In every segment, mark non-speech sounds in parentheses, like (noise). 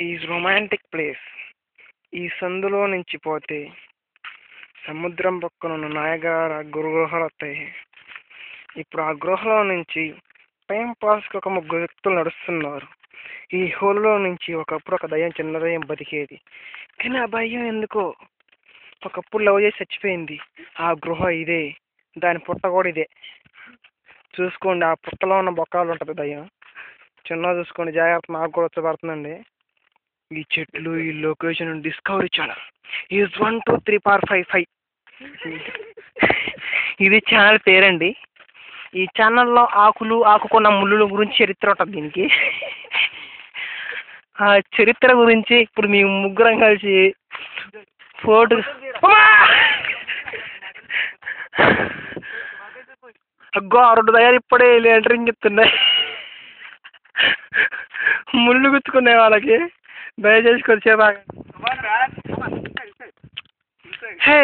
Is romantic place ఈ సందులో నుంచి పోతే సముద్రం పక్కన ఉన్న నాయగార గృహాలు వస్తాయి. ఇప్పుడు ఆ గృహలో నుంచి టైం పాస్కి ఒక ముగ్గురు వ్యక్తులు నడుస్తున్నారు. ఈ హోల్లో నుంచి ఒకప్పుడు ఒక దయ్యం చిన్న దయ్యం బతికేది. కానీ ఆ భయం ఎందుకో? ఒకప్పుడు లవ్ చేసి చచ్చిపోయింది. ఆ గృహ ఇదే. దాని పుట్ట కూడా ఇదే. చూసుకోండి ఆ పుట్టలో ఉన్న బొక్కలు ఉంటుంది దయ్యం. చిన్న చూసుకోండి జాగ్రత్త నాకు కూడా వచ్చబడుతుందండి ఈ చెట్లు ఈ location discovery channel is one two three four five five ఇది ఛానల్ పేరండి. ఈ ఛానల్లో ఆకులు ఆకుకున్న ముళ్ళుల గురించి చరిత్ర ఉంటుంది దీనికి. ఆ చరిత్ర గురించి ఇప్పుడు మేము ముగ్గురం కలిసి ఫోటో అగ్గో ఆ రెండు ఇప్పుడే ఎంటరింగ్ ఇస్తున్నాయి. ముళ్ళు గుచ్చుకునే వాళ్ళకి. దయచేసి కొద్దిసేపు హే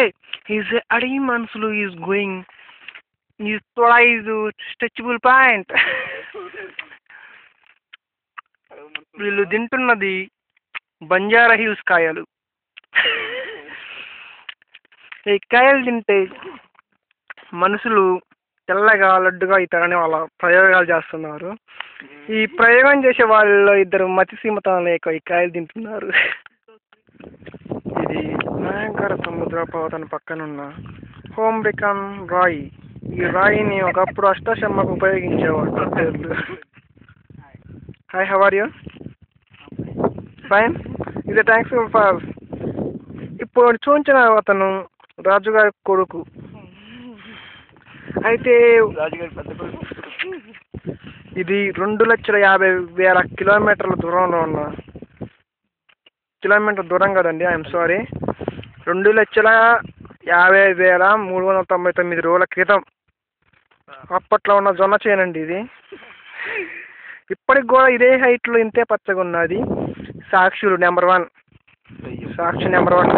ఈజ్ అడిగి మనుషులు ఈజ్ గోయింగ్ ఈజ్ తోడా ఈజ్ స్ట్రెచబుల్ పాయింట్ వీళ్ళు తింటున్నది బంజారా హిల్స్ కాయలు. (laughs) ఈ కాయలు తింటే మనుషులు తెల్లగా లడ్డుగా అవుతారని వాళ్ళ ప్రయోగాలు చేస్తున్నారు. ఈ ప్రయోగం చేసే వాళ్ళు ఇద్దరు మతి సీమతం లేక ఈ కాయలు తింటున్నారు. ఇది నాయకర సముద్ర పర్వతం పక్కనున్న హోమ్ బికన్ రాయి. ఈ రాయిని ఒకప్పుడు అష్టశమ్మకు ఉపయోగించేవాడు పేర్లు. Hi how are you fine ఇది థ్యాంక్స్ ఫర్ ఇప్పుడు చూపించిన అతను రాజుగారి కొడుకు. అయితే ఇది రెండు లక్షల యాభై వేల కిలోమీటర్ల దూరంలో ఉన్న కిలోమీటర్ దూరం కదండి ఐఎమ్ సారీ రెండు లక్షల యాభై వేల మూడు వందల తొంభై తొమ్మిది రోజుల క్రితం. అప్పట్లో ఉన్న జొన్న చేనండి ఇది. ఇప్పటికి కూడా ఇదే హైట్లో ఇంతే పచ్చగా ఉన్నది సాక్షులు నెంబర్ వన్ సాక్షి నెంబర్ వన్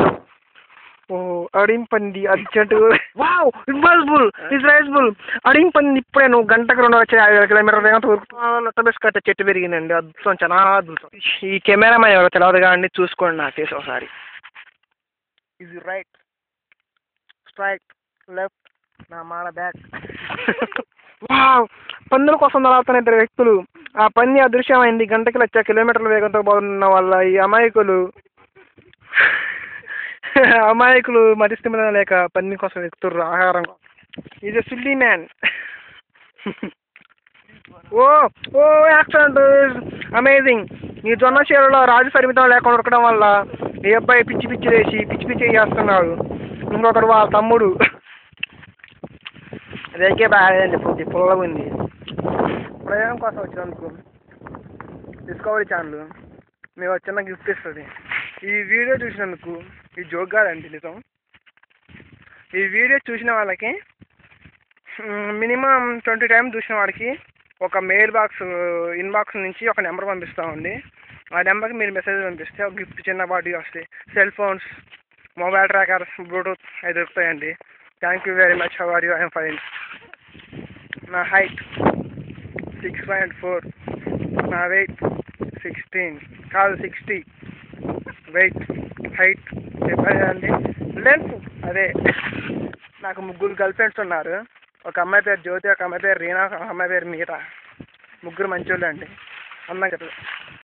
ఓ అడింపంది అర్జెంట్ వావ్ ఇంపాసిబుల్ ఇజ్రాయిబుల్ అడింపంది ఇప్పుడే నువ్వు గంటకు రెండు వచ్చే యాభై వేల కిలోమీటర్ల వేగంతో లొట్టబెస్ కట్ట చెట్టు పెరిగిందండి. అద్భుతం చాలా అద్భుతం. ఈ కెమెరామెన్ ఎవరో తెలియదు కానీ చూసుకోండి నా కేసు ఒకసారి. ఇది రైట్ స్ట్రైట్ లెఫ్ట్ నా మాడ బ్యాక్. వావ్ పందుల కోసం నడుస్తున్న ఇద్దరు వ్యక్తులు. ఆ పంది అదృశ్యమైంది. గంటకి లక్ష కిలోమీటర్ల వేగంతో పోతున్న వాళ్ళ ఈ అమాయకులు. (laughs) అమాయకులు మరిస్థిమిన లేక పన్ని కోసం వెతుకుతుర్రు ఆహారం is a silly man oh oh accident. Amazing నీ జొన్న చీరలో రాజు పరిమితం లేకుండా ఉడకడం వల్ల ఈ అబ్బాయి పిచ్చి పిచ్చి వేసి పిచ్చి పిచ్చి చేస్తున్నాడు. ఇంకొకడు వాళ్ళ తమ్ముడు. అదేకే బాగాలేదండి పూర్తి పుల్లగా ఉంది. ప్రయోగం కోసం వచ్చినందుకు డిస్కవరీ ఛానల్ మేము చిన్న గిఫ్ట్ ఇస్తుంది. ఈ వీడియో చూసినందుకు ఈ జోక్ కాదండి నిజం. ఈ వీడియో చూసిన వాళ్ళకి మినిమం ట్వంటీ టైమ్స్ చూసిన వాడికి ఒక మెయిల్ బాక్స్ ఇన్బాక్స్ నుంచి ఒక నెంబర్ పంపిస్తామండి ఆ నెంబర్కి మీరు మెసేజ్ పంపిస్తే ఒక గిఫ్ట్ చిన్న బాడీ వస్తాయి. Cell phones mobile trackers bluetooth అవి దొరుకుతాయండి. Thank you very much how are you I'm fine నా హైట్ సిక్స్ పాయింట్ ఫోర్ నా వెయిట్ సిక్స్టీన్ కాదు సిక్స్టీ వెయిట్ హైట్ చెప్పేయాలి లెన్స్ అదే నాకు ముగ్గురు గర్ల్ ఫ్రెండ్స్ ఉన్నారు. ఒక అమ్మాయి పేరు జ్యోతి ఒక అమ్మాయి పేరు రీనా ఒక అమ్మాయి పేరు మీరా. ముగ్గురు మంచోళ్ళు అండి అందంగా